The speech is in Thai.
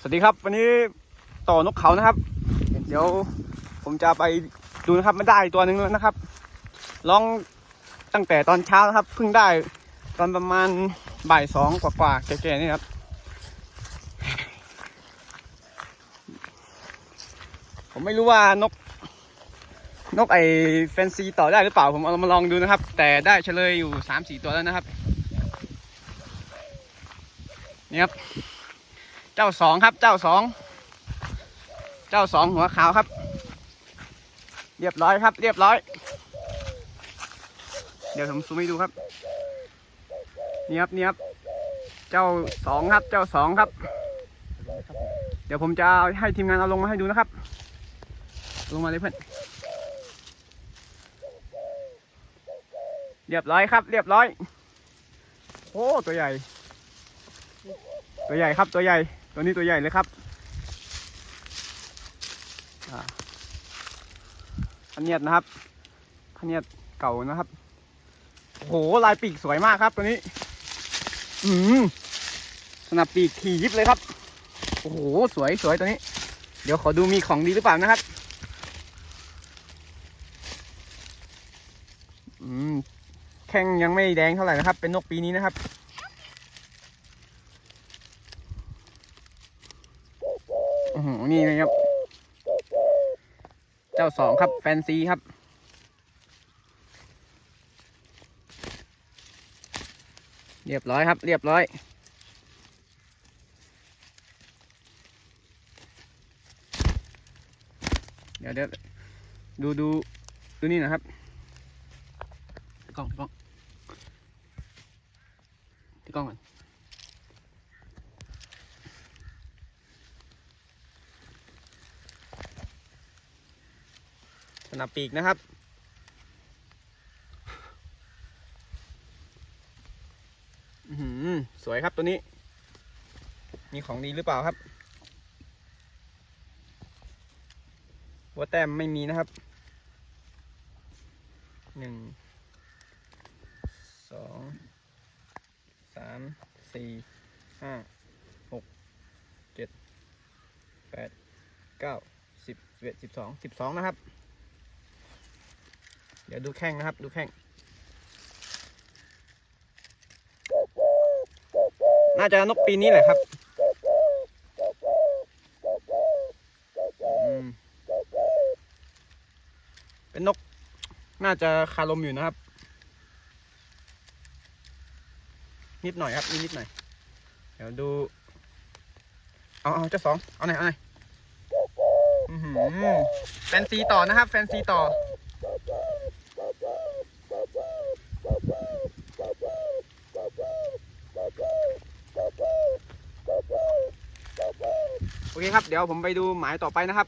สวัสดีครับ วันนี้ต่อนกเขานะครับ เดี๋ยวผมจะไปดูนะครับไม่ได้ตัวหนึ่งแล้วนะครับลองตั้งแต่ตอนเช้านะครับเพิ่งได้ตอนประมาณบ่ายสองกว่าๆแก่ๆนี่ครับ ผมไม่รู้ว่านก นกไอแฟนซีต่อได้หรือเปล่าผมเอามาลองดูนะครับ แต่ได้เฉลยอยู่สามสี่ตัวแล้วนะครับนี่ครับ เจ้าสองครับ เจ้าสอง เจ้าสองหัวขาวครับ เรียบร้อยครับ เรียบร้อย เดี๋ยวผมซูมให้ดูครับนี่ครับนี่ครับ เจ้าสองครับ เจ้าสองครับ เดี๋ยวผมจะให้ทีมงานเอาลงมาให้ดูนะครับ ลงมาเลยเพื่อน เรียบร้อยครับ เรียบร้อย โอ้ ตัวใหญ่ ตัวใหญ่ครับ ตัวใหญ่ ตัวนี้ตัวใหญ่เลยครับ พันเนียดนะครับ พันเนียดเก่านะครับโอ้โหลายปีกสวยมากครับตัวนี้ อืมสนับปีกถี่ยิบเลยครับ โอ้โห สวยสวยตัวนี้ เดี๋ยวขอดูมีของดีหรือเปล่านะครับ อืม แข้งยังไม่แดงเท่าไหร่นะครับ เป็นนกปีนี้นะครับ อื้อหือนี่นะครับ เจ้าสองครับ แฟนซีครับ เรียบร้อยครับ เรียบร้อย เดี๋ยวเดี๋ยวดูดูดูนี่นะครับกล้องกล้องที่กล้องก่อน สนับปีกนะครับ สวยครับตัวนี้ มีของดีหรือเปล่าครับ หัวแต้มไม่มีนะครับ หนึ่ง สอง สาม สี่ ห้า หก เจ็ด แปด เก้า สิบสิบเอ็ดสิบสอง สิบสองนะครับ เดี๋ยวดูแข้งนะครับ ดูแข้ง น่าจะนกปีนี้แหละครับเป็นนก น่าจะคาลมอยู่นะครับ นิดหน่อยครับนิดนิดหน่อย เดี๋ยวดู เอาเอาเจ้าสอง เอาไหนเอาไหนอยอื้อหือแฟนซีต่อนะครับ แฟนซีต่อ เคครับ เดี๋ยวผมไปดูหมายต่อไปนะครับ